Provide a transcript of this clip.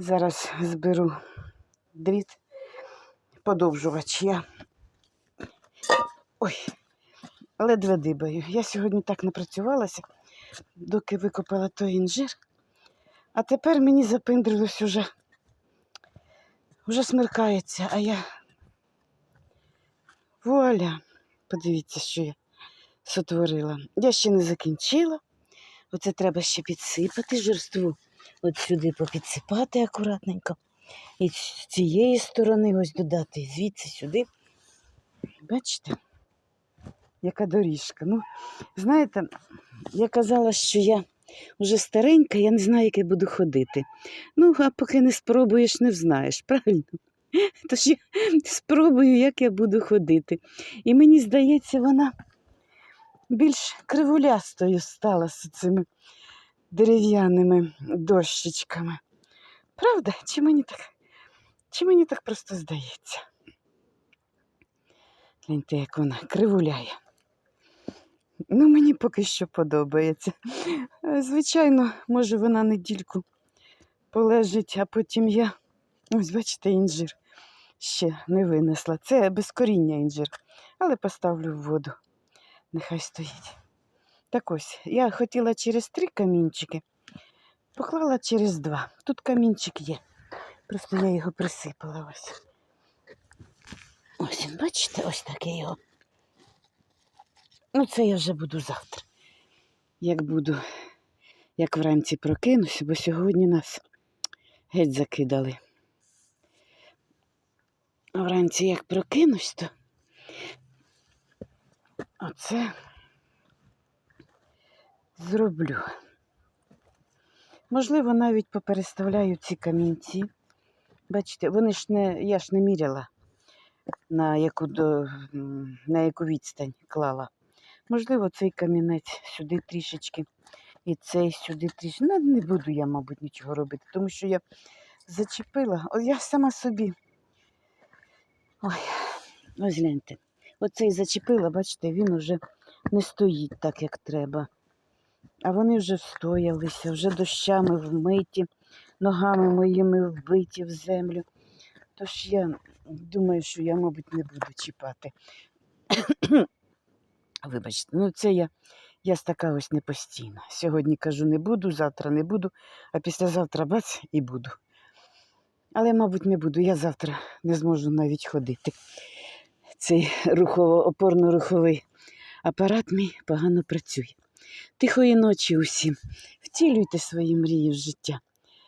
Зараз зберу дріт, подовжувач. Я ой, ледве дибаю. Я сьогодні так напрацювалася, доки викопала той інжир. А тепер мені запиндрилось уже. Уже смеркається, а я. Вуаля! Подивіться, що я сотворила. Я ще не закінчила. Оце треба ще підсипати жирству. От сюди попідсипати акуратненько. І з цієї сторони ось додати, звідси сюди. Бачите, яка доріжка. Ну, знаєте, я казала, що я вже старенька, я не знаю, як я буду ходити. Ну, а поки не спробуєш, не взнаєш, правильно? Тож я спробую, як я буду ходити. І мені здається, вона більш кривулястою стала з цими дерев'яними дощечками. Правда? Чи мені так, чи мені так просто здається? Гляньте, як вона кривуляє. Ну, мені поки що подобається. Звичайно, може, вона недільку полежить, а потім я. Ось, бачите, інжир ще не винесла. Це без коріння інжир, але поставлю в воду. Нехай стоїть. Так ось, я хотіла через три камінчики, поклала через два. Тут камінчик є. Просто я його присипала ось. Ось він, бачите, ось так я його. Ну, це я вже буду завтра. Як буду, як вранці прокинусь, бо сьогодні нас геть закидали. А вранці як прокинусь, то оце зроблю. Можливо, навіть попереставляю ці камінці. Бачите, вони ж не, я ж не міряла, на яку, на яку відстань клала. Можливо, цей камінець сюди трішечки, і цей сюди трішки. Ну, не буду я, мабуть, нічого робити, тому що я зачепила. О, я сама собі. Ой, ось гляньте. Оцей зачепила, бачите, він уже не стоїть так, як треба. А вони вже встоялися, вже дощами вмиті, ногами моїми вбиті в землю. Тож я думаю, що я, мабуть, не буду чіпати. Вибачте, ну це я, я така ось не постійна. Сьогодні кажу, не буду, завтра не буду, а післязавтра бац і буду. Але, мабуть, не буду. Я завтра не зможу навіть ходити. Цей рухово-опорно-руховий апарат мій погано працює. Тихої ночі усім. Втілюйте свої мрії в життя.